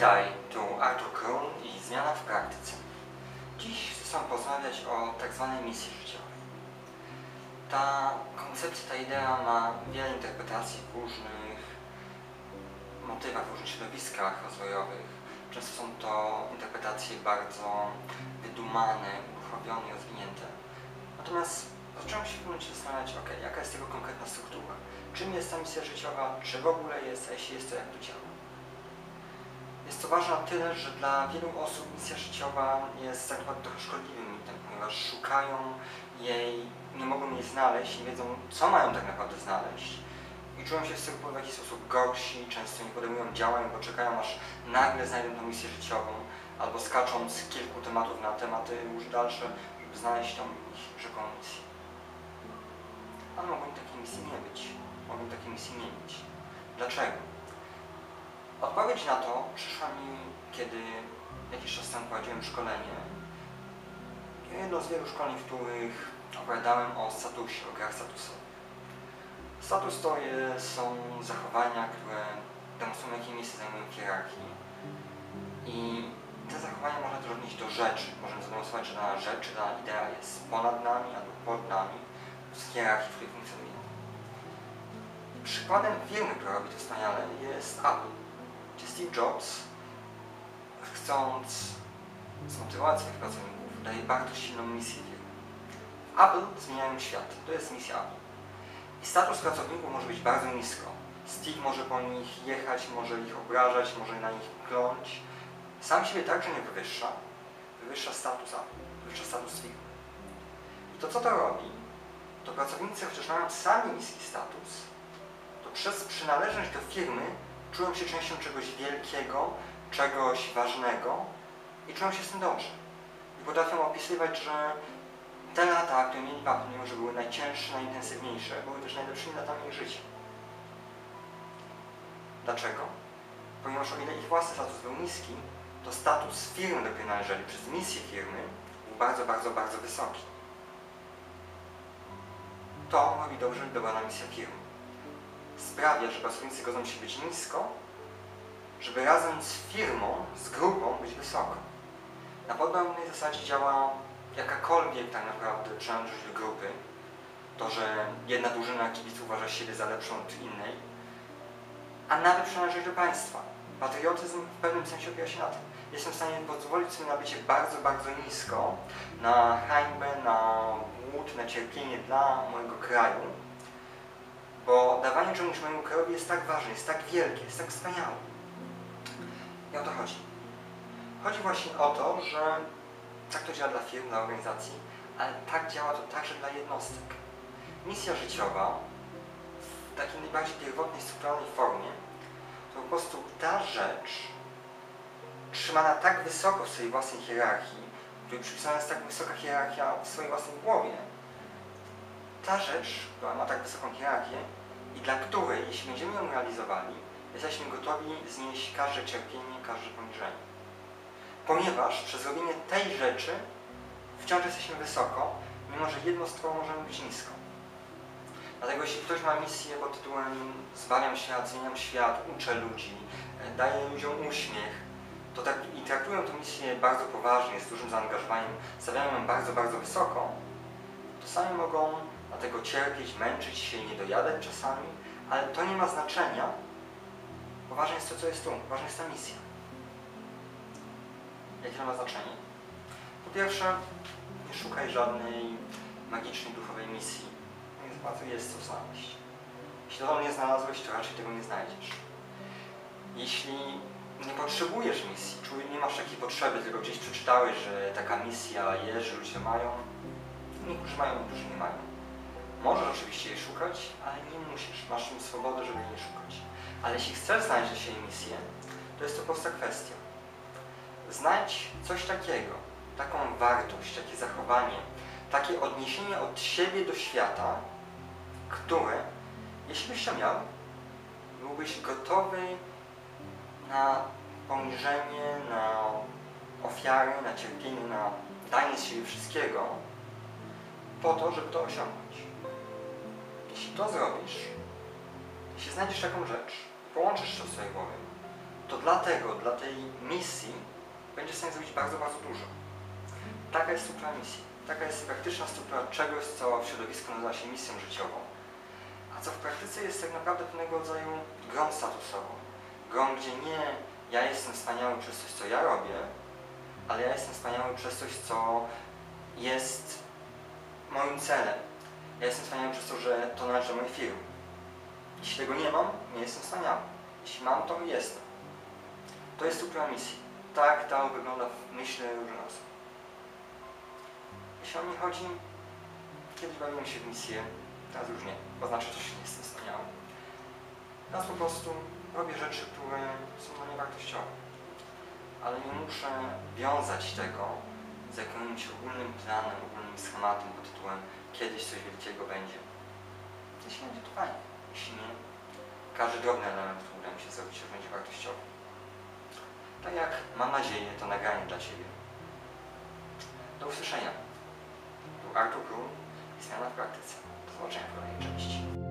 Witaj, tu Artur Krum i Zmiana w praktyce. Dziś chcę porozmawiać o tak zwanej misji życiowej. Ta koncepcja, ta idea ma wiele interpretacji w różnych motywach, w różnych środowiskach rozwojowych. Często są to interpretacje bardzo wydumane, uduchowione i rozwinięte. Natomiast zacząłem się w pewnym momencie zastanawiać, ok, jaka jest tego konkretna struktura? Czym jest ta misja życiowa? Czy w ogóle jest, a jeśli jest, to jak to działa? Jest to ważne na tyle, że dla wielu osób misja życiowa jest tak trochę szkodliwym mitem, ponieważ szukają jej, nie mogą jej znaleźć, nie wiedzą, co mają tak naprawdę znaleźć i czują się z tego w jakiś sposób gorsi, często nie podejmują działań, bo czekają aż nagle znajdą tą misję życiową, albo skaczą z kilku tematów na tematy już dalsze, żeby znaleźć tą ich rzekomą misję. Ale mogą takiej misji nie być, mogą takiej misji nie mieć. Dlaczego? Odpowiedź na to przyszła mi, kiedy jakiś czas temu prowadziłem szkolenie. Jedno z wielu szkoleń, w których opowiadałem o statusie, o grach statusowych. Status to są zachowania, które demonstrują, jakie miejsce zajmują w hierarchii. I te zachowania można odnieść do rzeczy. Możemy zademonstrować, że dana rzecz, czy dana idea jest ponad nami albo pod nami z hierarchii, w której funkcjonujemy. Przykładem firmy, która robi to wspaniale, jest Apple gdzie Steve Jobs, chcąc zmotywować swoich pracowników, daje bardzo silną misję. Apple zmieniają świat. To jest misja Apple. I status pracowników może być bardzo nisko. Steve może po nich jechać, może ich obrażać, może na nich kląć. Sam siebie także nie wywyższa. Wywyższa status Apple, wywyższa status firmy. I to co to robi? To pracownicy, chociaż mają sami niski status, to przez przynależność do firmy czują się częścią czegoś wielkiego, czegoś ważnego i czują się z tym dobrze. I potrafią opisywać, że te lata, które mieli papnią, że były najcięższe, najintensywniejsze, były też najlepszymi latami ich życia. Dlaczego? Ponieważ o ile ich własny status był niski, to status firmy, do której należeli przez misję firmy, był bardzo, bardzo, bardzo wysoki. To robi dobrze dobrana misja firmy sprawia, że pracownicy godzą się być nisko, żeby razem z firmą, z grupą być wysoko. Na podobnej zasadzie działa jakakolwiek tak naprawdę przynależność do grupy. To, że jedna drużyna kibiców uważa siebie za lepszą od innej, a nawet przynależność do państwa. Patriotyzm w pewnym sensie opiera się na tym. Jestem w stanie pozwolić sobie na bycie bardzo, bardzo nisko, na hańbę, na głód, na cierpienie dla mojego kraju, bo dawanie czemuś mojemu krajowi jest tak ważne, jest tak wielkie, jest tak wspaniałe. I o to chodzi. Chodzi właśnie o to, że tak to działa dla firm, dla organizacji, ale tak działa to także dla jednostek. Misja życiowa w takiej najbardziej pierwotnej, strukturalnej formie to po prostu ta rzecz trzymana tak wysoko w swojej własnej hierarchii, której przypisana jest tak wysoka hierarchia w swojej własnej głowie, ta rzecz, która ma tak wysoką hierarchię i dla której, jeśli będziemy ją realizowali, jesteśmy gotowi znieść każde cierpienie, każde poniżenie. Ponieważ przez robienie tej rzeczy wciąż jesteśmy wysoko, mimo że jednostkowo możemy być nisko. Dlatego jeśli ktoś ma misję pod tytułem zbawiam świat, zmieniam świat, uczę ludzi, e, daję ludziom uśmiech, to tak, i traktują tę misję bardzo poważnie, z dużym zaangażowaniem, stawiają ją bardzo, bardzo wysoko, to sami mogą dlatego cierpieć, męczyć się, nie dojadać czasami, ale to nie ma znaczenia, bo ważne jest to, co jest tu, ważna jest ta misja. Jakie to ma znaczenie? Po pierwsze, nie szukaj żadnej magicznej, duchowej misji. Nie bardzo jest co znaleźć. Jeśli to nie znalazłeś, to raczej tego nie znajdziesz. Jeśli nie potrzebujesz misji, nie masz takiej potrzeby, tylko gdzieś przeczytałeś, że taka misja jest, że ludzie mają, niektórzy mają, niektórzy nie mają Możesz oczywiście jej szukać, ale nie musisz. Masz im swobodę, żeby jej szukać. Ale jeśli chcesz znaleźć siebie misję, to jest to prosta kwestia. Znajdź coś takiego, taką wartość, takie zachowanie, takie odniesienie od siebie do świata, które, jeśli byś to miał, byłbyś gotowy na poniżenie, na ofiary, na cierpienie, na danie z siebie wszystkiego, po to, żeby to osiągnąć. Jeśli to zrobisz, jeśli znajdziesz taką rzecz, połączysz to w swojej głowie, to dlatego, dla tej misji będzie w stanie zrobić bardzo, bardzo dużo. Taka jest struktura misji. Taka jest praktyczna struktura czegoś, co w środowisku nazywa się misją życiową. A co w praktyce jest tak naprawdę pewnego rodzaju grą statusową. Grą, gdzie nie ja jestem wspaniały przez coś, co ja robię, ale ja jestem wspaniały przez coś, co jest moim celem. Ja jestem wspaniały przez to, że to należy do mojej firmy. Jeśli tego nie mam, nie jestem wspaniały. Jeśli mam, to jestem. To jest struktura misji. Tak to wygląda w myśli różnych osób. Jeśli o mnie chodzi, kiedyś bawiłem się w misję, teraz już nie, bo znaczy, że nie jestem wspaniały. Teraz po prostu robię rzeczy, które są dla mnie wartościowe. Ale nie muszę wiązać tego z jakimś ogólnym planem, ogólnym schematem pod tytułem kiedyś coś wielkiego będzie. Jeśli będzie, to fajnie. Jeśli nie, każdy drobny element, który uda mi się zrobić, będzie wartościowy. Tak jak mam nadzieję, to nagranie dla Ciebie. Do usłyszenia. Tu Artur Król i zmiana w praktyce. Do zobaczenia w kolejnej części.